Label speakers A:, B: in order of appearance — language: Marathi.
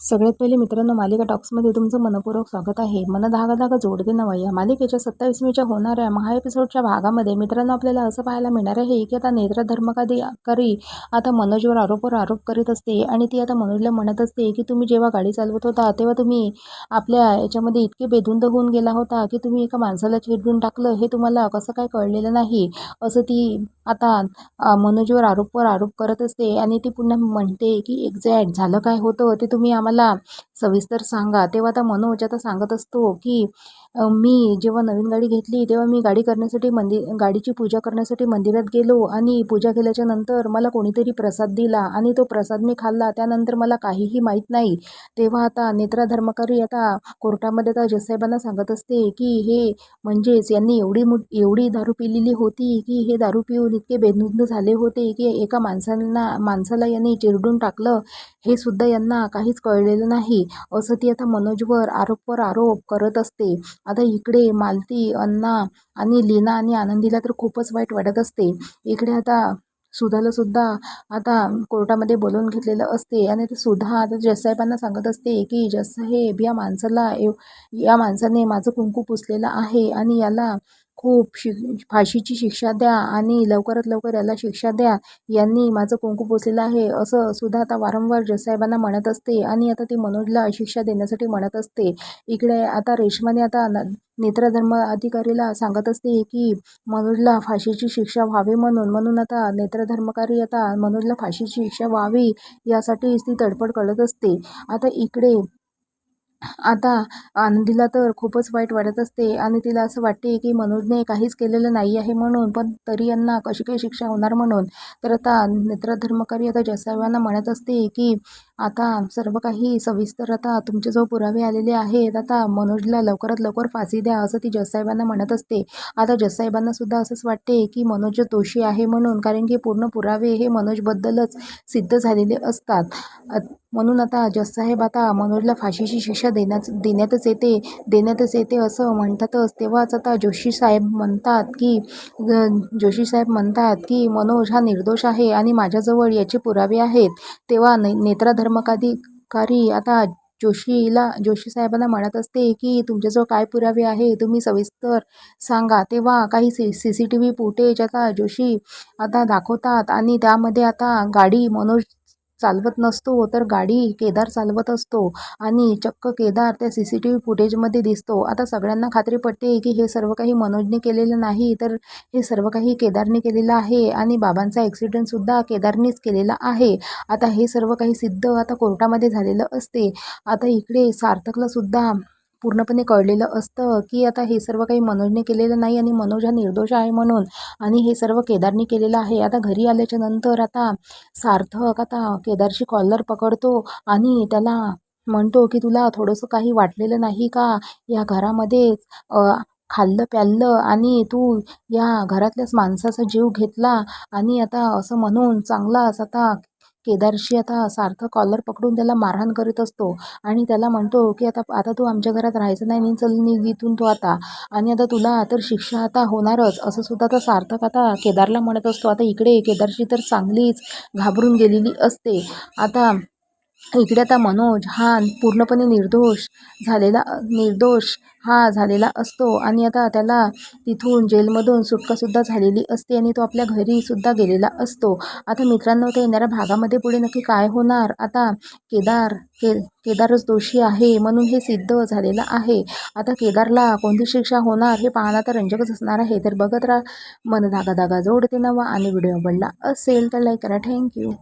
A: सगळ्यात पहिले मित्रांनो मालिका टॉक्समध्ये तुमचं मनपूर्वक स्वागत आहे. मन धागा धागा जोडते नवा. या मालिकेच्या सत्तावीसमीच्या होणाऱ्या महा एपिसोडच्या भागामध्ये मित्रांनो आपल्याला असं पाहायला मिळणार आहे की आता नेत्र धर्मकाधिकारी आता मनोजवर आरोपवर आरोप करीत असते आणि ती आता मनोजला म्हणत असते की तुम्ही जेव्हा गाडी चालवत होता तेव्हा तुम्ही आपल्या याच्यामध्ये इतके बेधुंद होऊन गेला होता की तुम्ही एका माणसाला चिरडून टाकलं हे तुम्हाला कसं काय कळलेलं नाही? असं ती आता मनोजवर आरोपवर आरोप करत असते आणि ती पुन्हा म्हणते की एक्झॅक्ट झालं काय होतं? ते तुम्ही आम्हाला मला सविस्तर सांगा. तेव्हा आता मनोज आता सांगत असतो की मी जेव्हा नवीन गाडी घेतली तेव्हा मी गाडी करण्यासाठी मंदिर गाडीची पूजा करण्यासाठी मंदिरात गेलो आणि पूजा केल्याच्यानंतर मला कोणीतरी प्रसाद दिला आणि तो प्रसाद मी खाल्ला. त्यानंतर मला काहीही माहीत नाही. तेव्हा आता नेत्रा धर्मकारी आता कोर्टामध्ये आता जसाहेबांना सांगत असते की हे म्हणजेच यांनी एवढी मु एवढी दारू पिलेली होती की हे दारू पिऊन इतके बेधुंद झाले होते की एका माणसांना माणसाला यांनी चिरडून टाकलं हे सुद्धा यांना काहीच कळलेलं नाही. असं ती आता मनोजवर आरोपवर आरोप करत असते. आता इकडे मालती अन्ना आणि लीना आणि आनंदीला तर खूपच वाईट वाटत असते. इकडे आता सुधाला सुद्धा आता कोर्टामध्ये बोलवून घेतलेलं असते आणि ते सुधा आता जजसाहेबांना सांगत असते की जजसाहेब या माणसाला एव या माणसाने माझं कुंकू पुसलेलं आहे आणि याला खूप शि फाशीची शिक्षा द्या आणि लवकरात लवकर याला शिक्षा द्या. यांनी माझं कुंकू पोचलेलं आहे. असं सुद्धा आता वारंवार जसाहेबांना म्हणत असते आणि आता ती मनोजला शिक्षा देण्यासाठी म्हणत असते. इकडे आता रेश्माने आता न नेत्रधर्म अधिकारीला सांगत असते की मनोजला फाशीची शिक्षा व्हावी म्हणून म्हणून आता नेत्रधर्मकारी आता मनोजला फाशीची शिक्षा व्हावी यासाठीच ती तडफड करत असते. आता इकडे आता आनंदीला तर खूपच वाईट वाटत असते आणि तिला असं वाटते की मनोजने काहीच केलेलं नाही आहे म्हणून पण तरी यांना कशी काही शिक्षा होणार म्हणून? तर आता नेत्रधर्मकारी आता जसाव्यांना म्हणत असते की आता सर्व काही सविस्तर आता तुमचे जो पुरावे आलेले आहेत. आता मनोजला लवकरात लवकर फाशी द्या असं ती जजसाहेबांना म्हणत असते. आता जजसाहेबांना सुद्धा असंच वाटते की मनोज दोषी आहे म्हणून कारण की पूर्ण पुरावे हे मनोजबद्दलच सिद्ध झालेले असतात. म्हणून आता जजसाहेब आता मनोजला फाशीची शिक्षा देण्याच देण्यातच येते देण्यातच येते असं म्हणतातच. तेव्हाच आता जोशी साहेब म्हणतात की जोशीसाहेब जोशी साहेब म्हणतात की मनोज हा निर्दोष आहे आणि माझ्याजवळ याचे पुरावे आहेत. तेव्हा ने नेत्राधर्मकाधिकारी आता जोशीला जोशी साहेबांना म्हणत असते की तुमच्याजवळ काय पुरावे आहे? तुम्ही सविस्तर सांगा. तेव्हा काही C C C T V footage आता जोशी आता दाखवतात आणि त्यामध्ये आता गाडी मनोज चालवत नसतो तर गाडी केदार चालवत असतो आणि चक्क केदार त्या सी सी टी व्ही फुटेजमध्ये दिसतो. आता सगळ्यांना खात्री पटते की हे सर्व काही मनोजने केलेलं नाही तर हे सर्व काही केदारने केलेलं आहे आणि बाबांचा ॲक्सिडेंटसुद्धा केदारनेच केलेला आहे. आता हे सर्व काही सिद्ध आता कोर्टामध्ये झालेलं असते. आता इकडे सार्थकलासुद्धा पूर्णपणे कळलेलं असतं की आता हे सर्व काही मनोजने केलेलं नाही आणि मनोज हा निर्दोष आहे म्हणून आणि हे सर्व केदारने केलेलं आहे. आता घरी आल्याच्यानंतर आता सार्थक आता केदारशी कॉलर पकडतो आणि त्याला म्हणतो की तुला थोडंसं काही वाटलेलं नाही का? या घरामध्येच खाल्लं प्याल्लं आणि तू या घरातल्याच माणसाचा जीव घेतला आणि आता असं म्हणून चांगलाच आता केदारशी आता सार्थक कॉलर पकडून त्याला मारहाण करीत असतो. आणि त्याला म्हणतो की आता आता तू आमच्या घरात राहायचं नाही आणि चल निघ इथून तू आता. आणि आता तुला तर शिक्षा आता होणारच. असं सुद्धा तर सार्थक आता केदारला म्हणत असतो. आता इकडे केदारशी तर चांगलीच घाबरून गेलेली असते. आता इकडे आता मनोज हा पूर्णपणे निर्दोष झालेला निर्दोष हा झालेला असतो. आणि आता त्याला तिथून जेलमधून सुटकासुद्धा झालेली असते आणि तो आपल्या घरीसुद्धा गेलेला असतो. आता मित्रांनो त्या येणाऱ्या भागामध्ये पुढे नक्की काय होणार? आता केदार के केदारच दोषी आहे म्हणून हे सिद्ध झालेलं आहे. आता केदारला कोणती शिक्षा होणार हे पाहणं तर रंजकच असणार आहे. तर बघत राहा मन धागा धागा जोडते नवा आणि व्हिडिओ आवडला असेल तर लाईक करा. थँक्यू